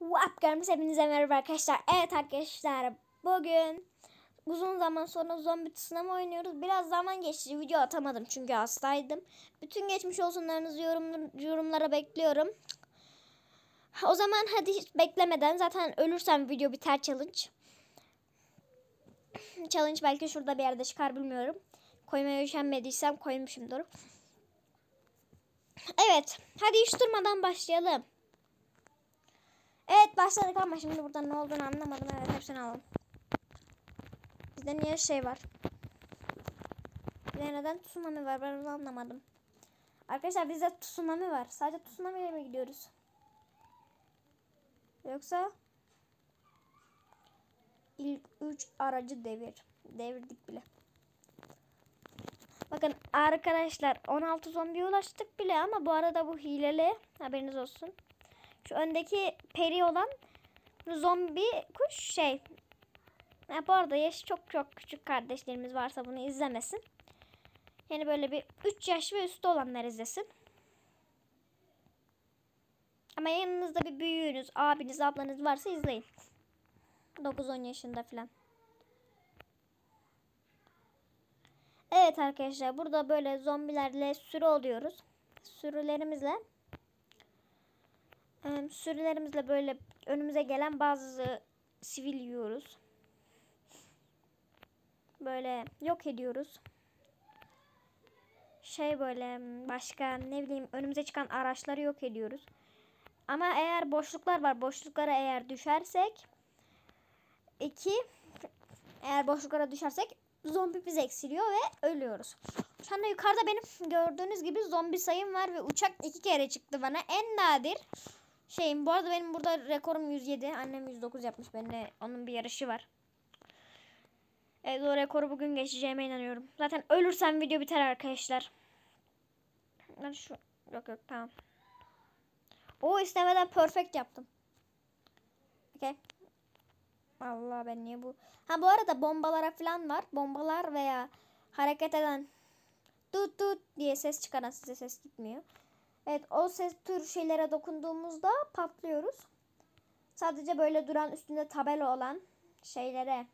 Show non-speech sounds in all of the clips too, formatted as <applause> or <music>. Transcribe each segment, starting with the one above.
Wap görmüş hepinize merhaba arkadaşlar. Evet arkadaşlar bugün uzun zaman sonra zombi sınavı oynuyoruz. Biraz zaman geçti video atamadım çünkü hastaydım. Bütün geçmiş olsunlarınızı yorum, yorumlara bekliyorum. O zaman hadi hiç beklemeden zaten ölürsem video biter challenge. Challenge belki şurada bir yerde çıkar bilmiyorum. Koymaya üşenmediysem koymuşumdur. Evet hadi hiç durmadan başlayalım. Başladık ama şimdi burada ne olduğunu anlamadım. Evet hepsini alalım. Bizde niye şey var? Bizde neden tsunami var ben onu anlamadım. Arkadaşlar bizde tsunami var. Sadece tsunami ile mi gidiyoruz? Yoksa ilk 3 aracı devir. Devirdik bile. Bakın arkadaşlar 16 zombiye ulaştık bile ama bu arada bu hileli haberiniz olsun. Şu öndeki peri olan zombi kuş şey. Ha, bu arada yaşı çok çok küçük kardeşlerimiz varsa bunu izlemesin. Yani böyle bir 3 yaş ve üstü olanlar izlesin. Ama yanınızda bir büyüğünüz, abiniz, ablanız varsa izleyin. 9-10 yaşında falan. Evet arkadaşlar burada böyle zombilerle sürü oluyoruz. Sürülerimizle sürülerimizle böyle önümüze gelen bazı sivil yiyoruz. Böyle yok ediyoruz. Şey böyle başka ne bileyim önümüze çıkan araçları yok ediyoruz. Ama eğer boşluklar var boşluklara eğer düşersek iki eğer boşluklara düşersek zombi bizi eksiliyor ve ölüyoruz. Şu anda yukarıda benim gördüğünüz gibi zombi sayım var ve uçak iki kere çıktı bana. En nadir şeyim. Bu arada benim burada rekorum 107. Annem 109 yapmış. Benimle onun bir yarışı var. Evet o rekoru bugün geçeceğime inanıyorum. Zaten ölürsem video biter arkadaşlar. Ben şu yok yok tamam. O istemeden perfect yaptım. Okay. Allah ben niye bu? Ha bu arada bombalara falan var. Bombalar veya hareket eden tut tut diye ses çıkaran size ses gitmiyor. Evet o ses tür şeylere dokunduğumuzda patlıyoruz. Sadece böyle duran üstünde tabela olan şeylere.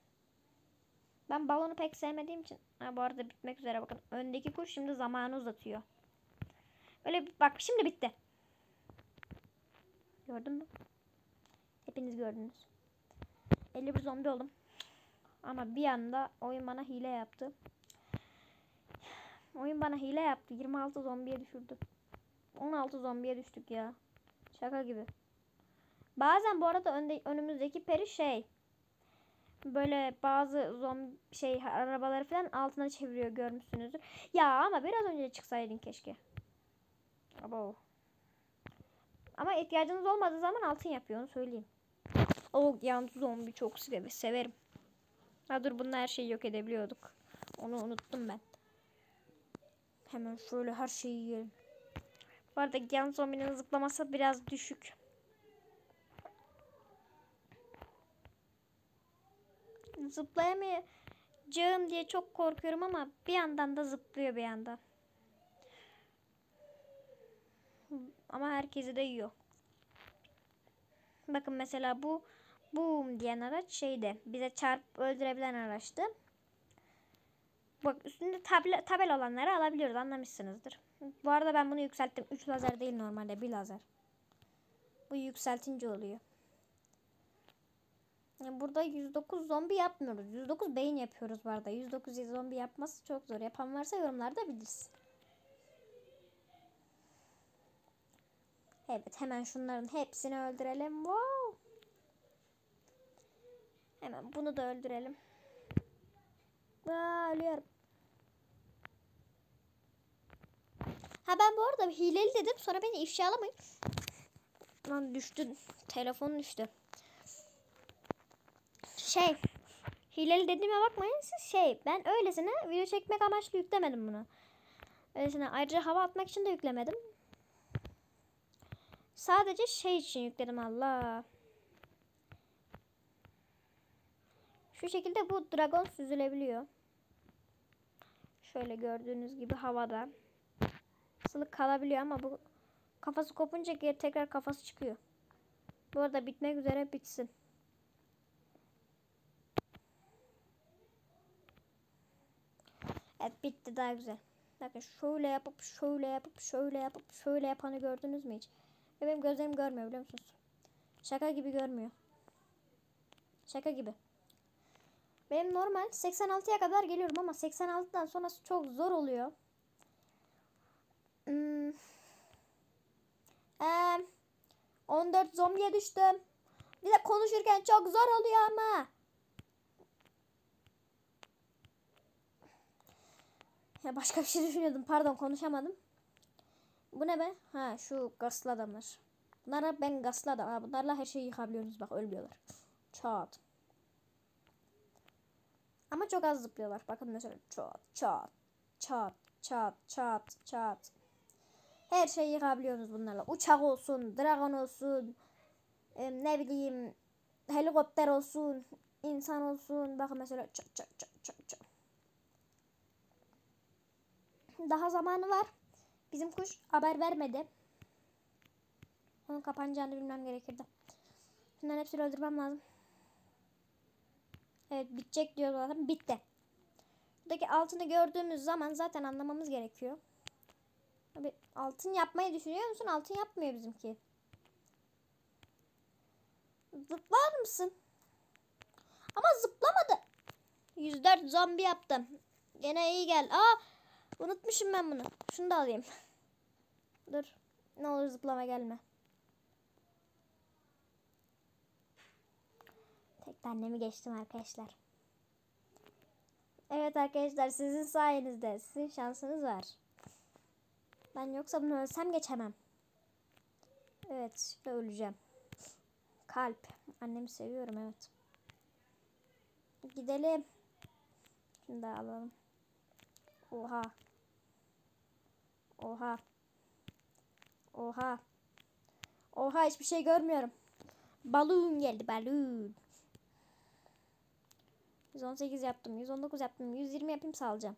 Ben balonu pek sevmediğim için. Ha, bu arada bitmek üzere bakın. Öndeki kuş şimdi zamanı uzatıyor. Öyle bak şimdi bitti. Gördün mü? Hepiniz gördünüz. 51 zombi oldum. Ama bir anda oyun bana hile yaptı. Oyun bana hile yaptı. 26 zombiye düşürdü. 16 zombiye düştük ya. Şaka gibi. Bazen bu arada önde, önümüzdeki peri şey. Böyle bazı zombi şey arabaları falan altına çeviriyor görmüşsünüzdür. Ya ama biraz önce çıksaydın keşke. Abo. Ama ihtiyacınız olmadığı zaman altın yapıyor onu söyleyeyim. O yalnız zombi çok sev severim. Ha dur bununla her şeyi yok edebiliyorduk. Onu unuttum ben. Hemen şöyle her şeyi yiyelim. Bu arada yan zombinin zıplaması biraz düşük. Zıplayamayacağım diye çok korkuyorum ama bir yandan da zıplıyor bir yandan. Ama herkesi de yiyor. Bakın mesela bu boom diyen araç şeyde bize çarp öldürebilen araçtı. Bak üstünde tabela, tabel olanları alabiliyoruz anlamışsınızdır. Bu arada ben bunu yükselttim. 3 lazer değil normalde 1 lazer. Bu yükseltince oluyor. Yani burada 109 zombi yapmıyoruz. 109 beyin yapıyoruz bu arada. 109 zombi yapması çok zor. Yapan varsa yorumlarda bilirsin. Evet hemen şunların hepsini öldürelim. Wow. Hemen bunu da öldürelim. Aa. Ha ben bu arada hileli dedim sonra beni ifşalamayın. Lan düştü. Telefon düştü. Şey. Hileli dediğime bakmayın siz şey. Ben öylesine video çekmek amaçlı yüklemedim bunu. Öylesine ayrıca hava atmak için de yüklemedim. Sadece şey için yükledim Allah. Şu şekilde bu dragon süzülebiliyor. Şöyle gördüğünüz gibi havada. Asılı kalabiliyor ama bu kafası kopunca geri tekrar kafası çıkıyor. Bu arada bitmek üzere bitsin. Evet bitti daha güzel. Bakın şöyle yapıp şöyle yapıp şöyle yapıp şöyle yapanı gördünüz mü hiç? Benim gözlerim görmüyor biliyor musunuz? Şaka gibi görmüyor. Şaka gibi. Benim normal 86'ya kadar geliyorum ama 86'dan sonrası çok zor oluyor. Hmm. Ee, 14 zombiye düştüm. Bir de konuşurken çok zor oluyor ama. Ya başka bir şey <laughs> düşünüyordum. Pardon konuşamadım. Bu ne be? Ha şu gaslı adamlar. Bunlara ben gaslı adam. Bunlarla her şeyi yıkabiliyorsunuz. Bak ölmüyorlar. Çat. Çok az zıplıyorlar. Bakın mesela çat çat çat çat çat çat. Her şeyi yıkabiliyorsunuz bunlarla. Uçak olsun, dragon olsun, e, ne bileyim helikopter olsun, insan olsun. Bakın mesela çat çat çat çat çat. Daha zamanı var. Bizim kuş haber vermedi. Onun kapanacağını bilmem gerekirdi. Bunların hepsini öldürmem lazım. Evet bitecek diyor zaten. Bitti. Buradaki altını gördüğümüz zaman zaten anlamamız gerekiyor. Abi altın yapmayı düşünüyor musun? Altın yapmıyor bizimki. Zıplar mısın? Ama zıplamadı. 104 zombi yaptım. Gene iyi gel. Aa unutmuşum ben bunu. Şunu da alayım. Dur. Ne olur zıplama gelme. Tek tanemi geçtim arkadaşlar. Evet arkadaşlar sizin sayenizde. Sizin şansınız var. Ben yoksa bunu ölsem geçemem. Evet şimdi öleceğim. Kalp. Annemi seviyorum evet. Gidelim. Şunu da alalım. Oha. Oha. Oha. Oha hiçbir şey görmüyorum. Balon geldi balon. 118 yaptım. 119 yaptım. 120 yapayım salacağım.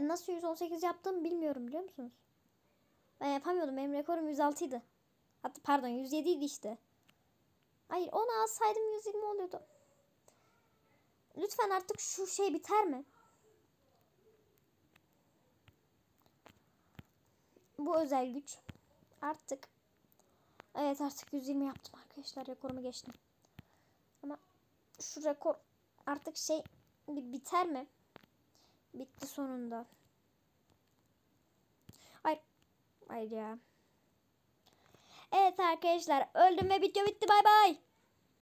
Nasıl 118 yaptım bilmiyorum biliyor musunuz? Ben yapamıyordum. Benim rekorum 106 idi. Hatta pardon 107 idi işte. Hayır onu alsaydım 120 oluyordu. Lütfen artık şu şey biter mi? Bu özel güç. Artık. Evet artık 120 yaptım arkadaşlar. Rekorumu geçtim. Ama şu rekor artık şey biter mi? Bitti sonunda. Hayır. Hayır ya. Evet arkadaşlar öldüm ve video bitti bay bay.